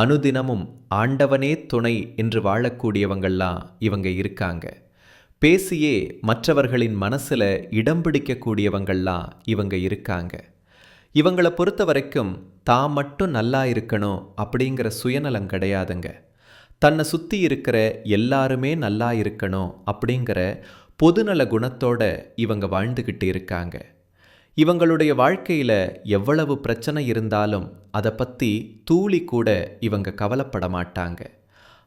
அனுதினமும் ஆண்டவனே துணை என்று வாழக்கூடியவங்கள்லாம் இவங்க இருக்காங்க. பேசியே மற்றவர்களின் மனசில் இடம் பிடிக்கக்கூடியவங்கள்லாம் இவங்க இருக்காங்க. இவங்களை பொறுத்த வரைக்கும் தான் மட்டும் நல்லா இருக்கணும் அப்படிங்கிற சுயநலம் கிடையாதுங்க. தன்னை சுற்றி இருக்கிற எல்லாருமே நல்லா இருக்கணும் அப்படிங்கிற பொதுநல குணத்தோட இவங்க வாழ்ந்துக்கிட்டு இருக்காங்க. இவங்களுடைய வாழ்க்கையில் எவ்வளவு பிரச்சனை இருந்தாலும் அதை பற்றி தூளி கூட இவங்க கவலைப்பட மாட்டாங்க.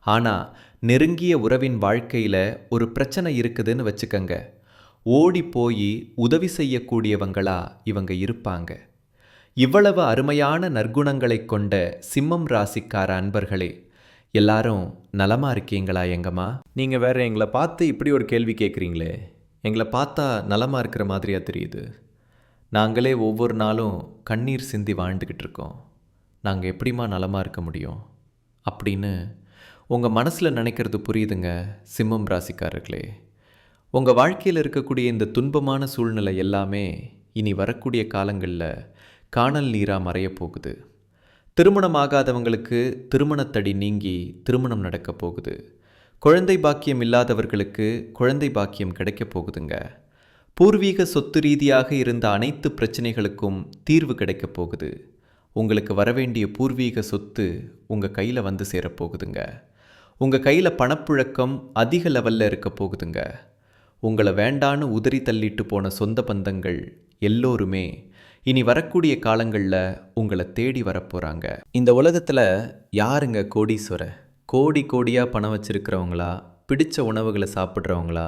ஆனால் நெருங்கிய உறவின் வாழ்க்கையில் ஒரு பிரச்சனை இருக்குதுன்னு வச்சுக்கங்க. ஓடி போய் உதவி செய்யக்கூடியவங்களா இவங்க இருப்பாங்க. இவ்வளவு அருமையான நற்குணங்களை கொண்ட சிம்மம் ராசிக்கார அன்பர்களே எல்லாரும் நலமாக இருக்கீங்களா எங்கம்மா? நீங்கள் வேறு எங்களை பார்த்து இப்படி ஒரு கேள்வி கேட்குறீங்களே எங்களை பார்த்தா நலமாக இருக்கிற மாதிரியா தெரியுது. நாங்களே ஒவ்வொரு நாளும் கண்ணீர் சிந்தி வாழ்ந்துக்கிட்டு இருக்கோம். நாங்கள் எப்படிம்மா நலமாக இருக்க முடியும்? அப்படின்னு உங்கள் மனசில் நினைக்கிறது புரியுதுங்க சிம்மம் ராசிக்காரர்களே. உங்கள் வாழ்க்கையில் இருக்கக்கூடிய இந்த துன்பமான சூழ்நிலை எல்லாமே இனி வரக்கூடிய காலங்களில் காணல் நீராக மறையப் போகுது. திருமணமாகாதவங்களுக்கு திருமணத்தடி நீங்கி திருமணம் நடக்கப் போகுது. குழந்தை பாக்கியம் இல்லாதவர்களுக்கு குழந்தை பாக்கியம் கிடைக்கப் போகுதுங்க. பூர்வீக சொத்து ரீதியாக இருந்த அனைத்து பிரச்சனைகளுக்கும் தீர்வு கிடைக்கப் போகுது. உங்களுக்கு வரவேண்டிய பூர்வீக சொத்து உங்கள் கையில் வந்து சேரப்போகுதுங்க உங்கள் கையில் பணப்புழக்கம் அதிக லெவலில் இருக்க போகுதுங்க. உங்களை வேண்டான்னு உதறி தள்ளிட்டு போன சொந்த பந்தங்கள் எல்லோருமே இனி வரக்கூடிய காலங்களில் உங்களை தேடி வரப்போகிறாங்க இந்த உலகத்தில் யாருங்க கோடீஸ்வர கோடி கோடியாக பணம் வச்சுருக்கிறவங்களா? பிடித்த உணவுகளை சாப்பிட்றவங்களா?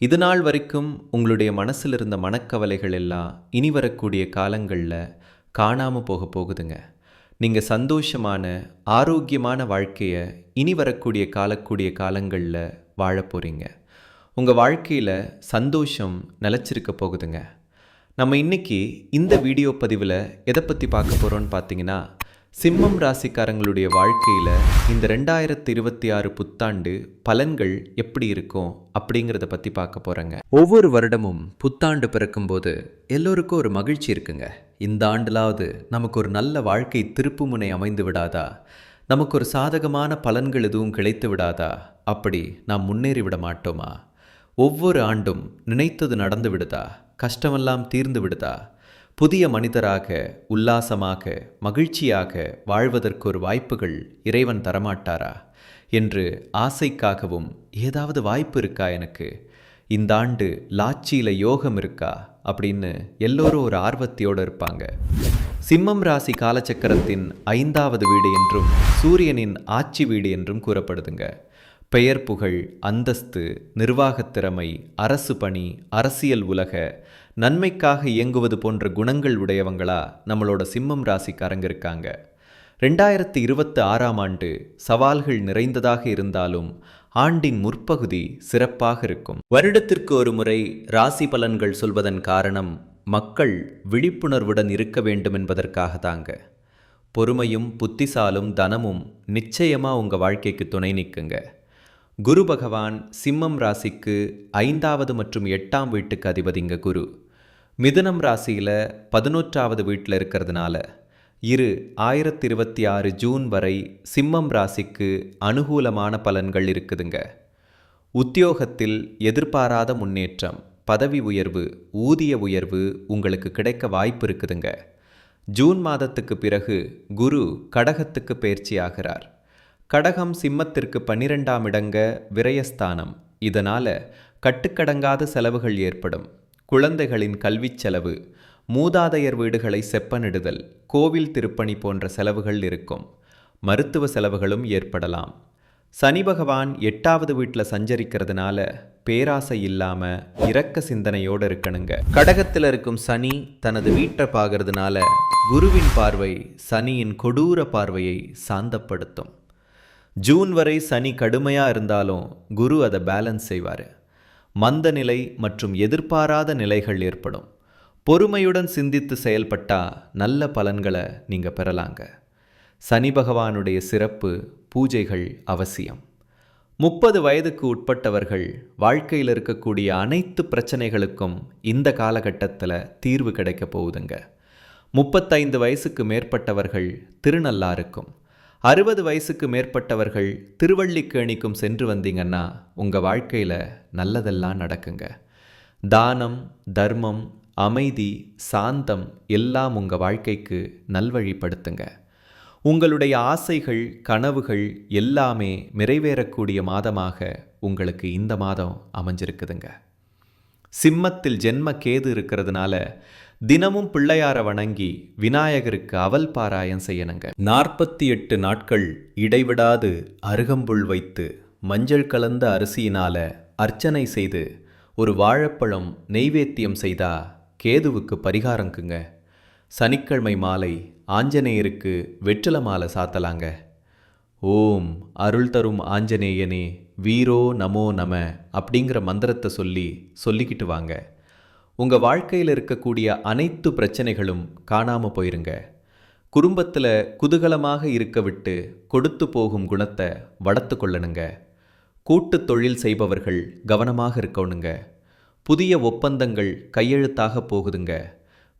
இது நாள் வரைக்கும் உங்களுடைய மனசில் இருந்த மனக்கவலைகள் எல்லாம் இனி வரக்கூடிய காலங்களில் காணாமல் போக போகுதுங்க. நீங்கள் சந்தோஷமான ஆரோக்கியமான வாழ்க்கையை இனி வரக்கூடிய காலக்கூடிய காலங்களில் வாழ போகிறீங்க உங்கள் வாழ்க்கையில் சந்தோஷம் நிலச்சிருக்க போகுதுங்க. நம்ம இன்னைக்கு இந்த வீடியோ பதிவில் எதை பற்றி பார்க்க போகிறோன்னு பார்த்தீங்கன்னா சிம்மம் ராசிக்காரங்களுடைய வாழ்க்கையில் இந்த ரெண்டாயிரத்தி இருபத்தி ஆறு புத்தாண்டு பலன்கள் எப்படி இருக்கும் அப்படிங்கிறத பற்றி பார்க்க போகிறேங்க ஒவ்வொரு வருடமும் புத்தாண்டு பிறக்கும்போது எல்லோருக்கும் ஒரு மகிழ்ச்சி இருக்குங்க. இந்த ஆண்டுலாவது நமக்கு ஒரு நல்ல வாழ்க்கை திருப்புமுனை அமைந்து விடாதா? நமக்கு ஒரு சாதகமான பலன்கள் எதுவும் கிடைத்து விடாதா? அப்படி நாம் முன்னேறி விட மாட்டோமா? ஒவ்வொரு ஆண்டும் நினைத்தது நடந்து விடுதா? கஷ்டமெல்லாம் தீர்ந்து விடுதா? புதிய மனிதராக உல்லாசமாக மகிழ்ச்சியாக வாழ்வதற்கு ஒரு வாய்ப்புகள் இறைவன் தரமாட்டாரா? என்று ஆசைக்காகவும் ஏதாவது வாய்ப்பு இருக்கா எனக்கு? இந்த ஆண்டு லாச்சியில் யோகம் இருக்கா? அப்படின்னு எல்லோரும் ஒரு ஆர்வத்தையோடு இருப்பாங்க. சிம்மம் ராசி காலச்சக்கரத்தின் ஐந்தாவது வீடு என்றும் சூரியனின் ஆட்சி வீடு என்றும் கூறப்படுதுங்க. பெயர் புகழ் அந்தஸ்து நிர்வாகத் திறமை அரசு பணி அரசியல் உலக நன்மைக்காக இயங்குவது போன்ற குணங்கள் உடையவங்களா நம்மளோட சிம்மம் ராசிக்காரங்க இருக்காங்க. ரெண்டாயிரத்தி இருபத்தி ஆறாம் ஆண்டு சவால்கள் நிறைந்ததாக இருந்தாலும் ஆண்டின் முற்பகுதி சிறப்பாக இருக்கும். வருடத்திற்கு ஒரு முறை ராசி பலன்கள் சொல்வதன் காரணம் மக்கள் விழிப்புணர்வுடன் இருக்க வேண்டும் என்பதற்காக தாங்க. பொறுமையும் புத்திசாலும் தனமும் நிச்சயமா உங்க வாழ்க்கைக்கு துணை நிற்குங்க குரு பகவான் சிம்மம் ராசிக்கு ஐந்தாவது மற்றும் எட்டாம் வீட்டுக்கு அதிபதிங்க குரு. மிதுனம் ராசியில் பதினொன்றாவது வீட்டில் இருக்கிறதுனால இரு ஆயிரத்தி இருபத்தி ஆறு ஜூன் வரை சிம்மம் ராசிக்கு அனுகூலமான பலன்கள் இருக்குதுங்க. உத்தியோகத்தில் எதிர்பாராத முன்னேற்றம் பதவி உயர்வு ஊதிய உயர்வு உங்களுக்கு கிடைக்க வாய்ப்பு இருக்குதுங்க. ஜூன் மாதத்துக்கு பிறகு குரு கடகத்துக்கு பயிற்சி ஆகிறார். கடகம் சிம்மத்திற்கு பன்னிரெண்டாம் இடங்க விரயஸ்தானம். இதனால் கட்டுக்கடங்காத செலவுகள் ஏற்படும். குழந்தைகளின் கல்விச் செலவு மூதாதையர் வீடுகளை செப்பனிடுதல் கோவில் திருப்பணி போன்ற செலவுகள் இருக்கும். மருத்துவ செலவுகளும் ஏற்படலாம். சனி பகவான் எட்டாவது வீட்டில் சஞ்சரிக்கிறதுனால பேராசை இல்லாமல் இரக்க சிந்தனையோடு இருக்கணுங்க. கடகத்தில் இருக்கும் சனி தனது வீட்டை பார்க்கறதுனால குருவின் பார்வை சனியின் கொடூர பார்வையை சாந்தப்படுத்தும். ஜூன் வரை சனி கடுமையாக இருந்தாலும் குரு அதை பேலன்ஸ் செய்வார். மந்த நிலை மற்றும் எதிர்பாராத நிலைகள் ஏற்படும். பொறுமையுடன் சிந்தித்து செயல்பட்டா நல்ல பலன்களை நீங்கள் பெறலாங்க. சனி பகவானுடைய சிறப்பு பூஜைகள் அவசியம். முப்பது வயதுக்கு உட்பட்டவர்கள் வாழ்க்கையில் இருக்கக்கூடிய அனைத்து பிரச்சனைகளுக்கும் இந்த காலகட்டத்தில் தீர்வு கிடைக்க போகுதுங்க. முப்பத்தைந்து வயசுக்கு மேற்பட்டவர்கள் திருநள்ளாருக்கும் அறுபது வயசுக்கு மேற்பட்டவர்கள் திருவள்ளிக்கேணிக்கும் சென்று வந்தீங்கன்னா உங்கள் வாழ்க்கையில் நல்லதெல்லாம் நடக்குங்க. தானம் தர்மம் அமைதி சாந்தம் எல்லாம் உங்கள் வாழ்க்கைக்கு நல்வழிப்படுத்துங்க. உங்களுடைய ஆசைகள் கனவுகள் எல்லாமே நிறைவேறக்கூடிய மாதமாக உங்களுக்கு இந்த மாதம் அமைஞ்சிருக்குதுங்க. சிம்மத்தில் ஜென்ம கேது இருக்கிறதுனால தினமும் பிள்ளையார வணங்கி விநாயகருக்கு அவல் பாராயம் செய்யணுங்க. நாற்பத்தி எட்டு நாட்கள் இடைவிடாது அருகம்புல் வைத்து மஞ்சள் கலந்த அரிசியினால அர்ச்சனை செய்து ஒரு வாழைப்பழம் நெய்வேத்தியம் செய்தா கேதுவுக்கு பரிகாரங்குங்க சனிக்கிழமை மாலை ஆஞ்சநேயருக்கு வெற்றில மாலை சாத்தலாங்க. ஓம் அருள் தரும் ஆஞ்சநேயனே வீரோ நமோ நம அப்படிங்கிற மந்திரத்தை சொல்லி சொல்லிக்கிட்டு வாங்க. உங்கள் வாழ்க்கையில் இருக்கக்கூடிய அனைத்து பிரச்சனைகளும் காணாமல் போயிருங்க. குடும்பத்தில் குதூகலமாக இருக்க விட்டு கொடுத்து போகும் குணத்தை வளர்த்து கொள்ளணுங்க. கூட்டு தொழில் செய்பவர்கள் கவனமாக இருக்கணுங்க. புதிய ஒப்பந்தங்கள் கையெழுத்தாக போகுதுங்க.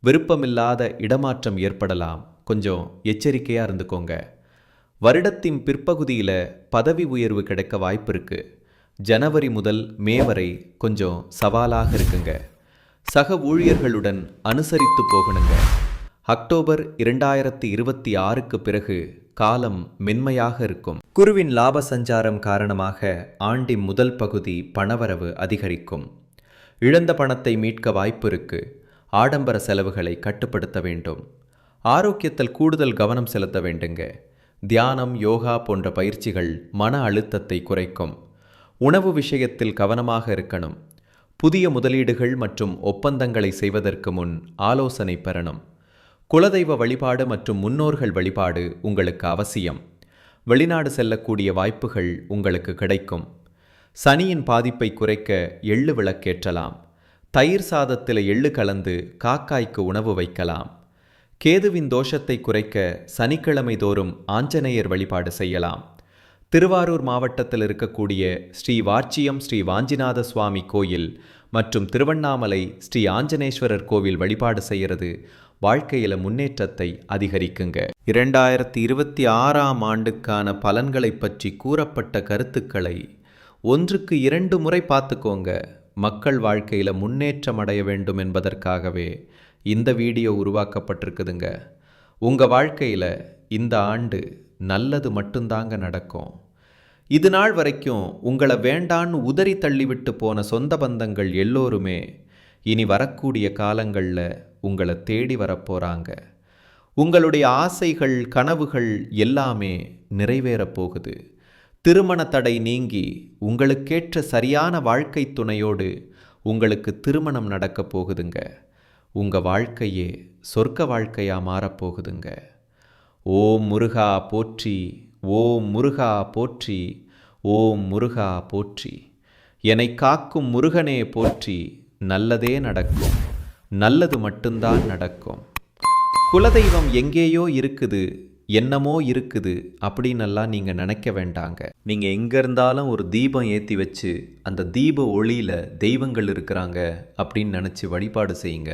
விருப்பமில்லாத இடமாற்றம் ஏற்படலாம். கொஞ்சம் எச்சரிக்கையாக இருந்துக்கோங்க. வருடத்தின் பிற்பகுதியில் பதவி உயர்வு கிடைக்க வாய்ப்பு இருக்குது ஜனவரி முதல் மே வரை கொஞ்சம் சவாலாக இருக்குங்க. சக ஊழியர்களுடன் அனுசரித்து போகணுங்க. அக்டோபர் இரண்டாயிரத்தி இருபத்தி ஆறுக்கு பிறகு காலம் மென்மையாக இருக்கும். குருவின் லாப சஞ்சாரம் காரணமாக ஆண்டின் முதல் பகுதி பணவரவு அதிகரிக்கும். இழந்த பணத்தை மீட்க வாய்ப்பு இருக்கு ஆடம்பர செலவுகளை கட்டுப்படுத்த வேண்டும். ஆரோக்கியத்தில் கூடுதல் கவனம் செலுத்த வேண்டுங்க. தியானம் யோகா போன்ற பயிற்சிகள் மன அழுத்தத்தை குறைக்கும். உணவு விஷயத்தில் கவனமாக இருக்கணும். புதிய முதலீடுகள் மற்றும் ஒப்பந்தங்களை செய்வதற்கு முன் ஆலோசனை பெறணும். குலதெய்வ வழிபாடு மற்றும் முன்னோர்கள் வழிபாடு உங்களுக்கு அவசியம். வெளிநாடு செல்லக்கூடிய வாய்ப்புகள் உங்களுக்கு கிடைக்கும். சனியின் பாதிப்பை குறைக்க எள்ளு விளக்கேற்றலாம். தயிர் சாதத்தில் எள்ளு கலந்து காக்காய்க்கு உணவு வைக்கலாம். கேதுவின் தோஷத்தை குறைக்க சனிக்கிழமை தோறும் ஆஞ்சநேயர் வழிபாடு செய்யலாம். திருவாரூர் மாவட்டத்தில் இருக்கக்கூடிய ஸ்ரீ வாச்சியம் ஸ்ரீ வாஞ்சிநாத சுவாமி கோயில் மற்றும் திருவண்ணாமலை ஸ்ரீ ஆஞ்சநேஸ்வரர் கோவில் வழிபாடு செய்கிறது. வாழ்க்கையில் முன்னேற்றத்தை அதிகரிக்குங்க. இரண்டாயிரத்தி இருபத்தி ஆறாம் ஆண்டுக்கான பலன்களை பற்றி கூறப்பட்ட கருத்துக்களை ஒன்றுக்கு இரண்டு முறை பார்த்துக்கோங்க. மக்கள் வாழ்க்கையில் முன்னேற்றம் அடைய வேண்டும் என்பதற்காகவே இந்த வீடியோ உருவாக்கப்பட்டிருக்குதுங்க. உங்கள் வாழ்க்கையில் இந்த ஆண்டு நல்லது மட்டும்தாங்க நடக்கும். இது நாள் வரைக்கும் உங்களை வேண்டான்னு உதறி தள்ளிவிட்டு போன சொந்த பந்தங்கள் எல்லோருமே இனி வரக்கூடிய காலங்களில் உங்களை தேடி வரப்போகிறாங்க உங்களுடைய ஆசைகள் கனவுகள் எல்லாமே நிறைவேறப் போகுது. திருமண தடை நீங்கி உங்களுக்கேற்ற சரியான வாழ்க்கை துணையோடு உங்களுக்கு திருமணம் நடக்கப் போகுதுங்க. உங்கள் வாழ்க்கையே சொர்க்க வாழ்க்கையாக மாறப்போகுதுங்க ஓம் முருகா போற்றி ஓம் முருகா போற்றி ஓம் முருகா போற்றி. என்னை காக்கும் முருகனே போற்றி நல்லதே நடக்கும் நல்லது மட்டும்தான் நடக்கும். குலதெய்வம் எங்கேயோ இருக்குது என்னமோ இருக்குது அப்படின்னெல்லாம் நீங்கள் நினைக்க வேண்டாங்க. நீங்கள் எங்கே இருந்தாலும் ஒரு தீபம் ஏற்றி வச்சு அந்த தீப ஒளியில் தெய்வங்கள் இருக்கிறாங்க அப்படின்னு நினச்சி வழிபாடு செய்யுங்க.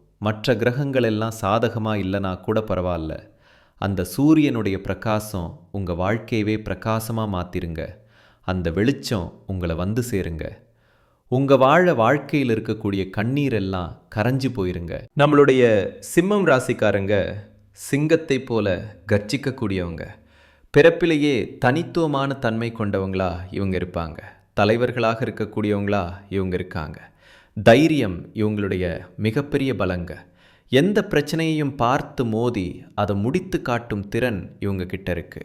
மற்ற கிரகங்கள் எல்லாம் சாதகமாக இல்லைனா கூட பரவாயில்ல. அந்த சூரியனுடைய பிரகாசம் உங்கள் வாழ்க்கையவே பிரகாசமாக மாற்றிருங்க அந்த வெளிச்சம் உங்களை வந்து சேருங்க. உங்கள் வாழ வாழ்க்கையில் இருக்கக்கூடிய கண்ணீர் எல்லாம் கரைஞ்சு போயிருங்க. நம்மளுடைய சிம்மம் ராசிக்காரங்க சிங்கத்தை போல கர்ஜிக்கக்கூடியவங்க. பிறப்பிலேயே தனித்துவமான தன்மை கொண்டவங்களா இவங்க இருப்பாங்க. தலைவர்களாக இருக்கக்கூடியவங்களா இவங்க இருக்காங்க. தைரியம் இவங்களுடைய மிகப்பெரிய பலங்க. எந்த பிரச்சனையையும் பார்த்து மோதி அதை முடித்து காட்டும் திறன் இவங்க கிட்ட இருக்கு.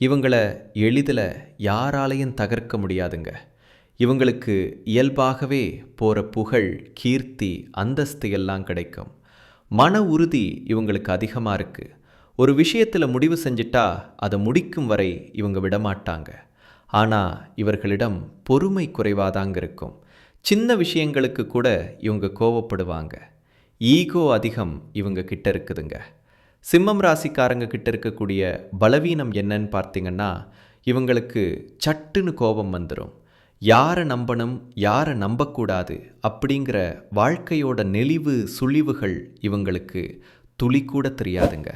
இவங்களை எளிதில் யாராலையும் தகர்க்க முடியாதுங்க. இவங்களுக்கு இயல்பாகவே போகிற புகழ் கீர்த்தி அந்தஸ்து எல்லாம் கிடைக்கும். மன உறுதி இவங்களுக்கு அதிகமாக இருக்குது ஒரு விஷயத்தில் முடிவு செஞ்சிட்டா அதை முடிக்கும் வரை இவங்க விடமாட்டாங்க. ஆனால் இவர்களிடம் பொறுமை குறைவாதாங்க இருக்கும். சின்ன விஷயங்களுக்கு கூட இவங்க கோவப்படுவாங்க. ஈகோ அதிகம் இவங்க கிட்ட இருக்குதுங்க. சிம்மம் ராசிக்காரங்க கிட்ட இருக்கக்கூடிய பலவீனம் என்னன்னு பார்த்தீங்கன்னா இவங்களுக்கு சட்டுன்னு கோபம் வந்துடும் யாரை நம்பணும் யாரை நம்பக்கூடாது அப்படிங்கிற வாழ்க்கையோட நெளிவு சுழிவுகள் இவங்களுக்கு துளி கூட தெரியாதுங்க.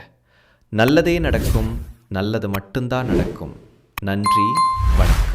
நல்லதே நடக்கும் நல்லது மட்டும்தான் நடக்கும். நன்றி வணக்கம்.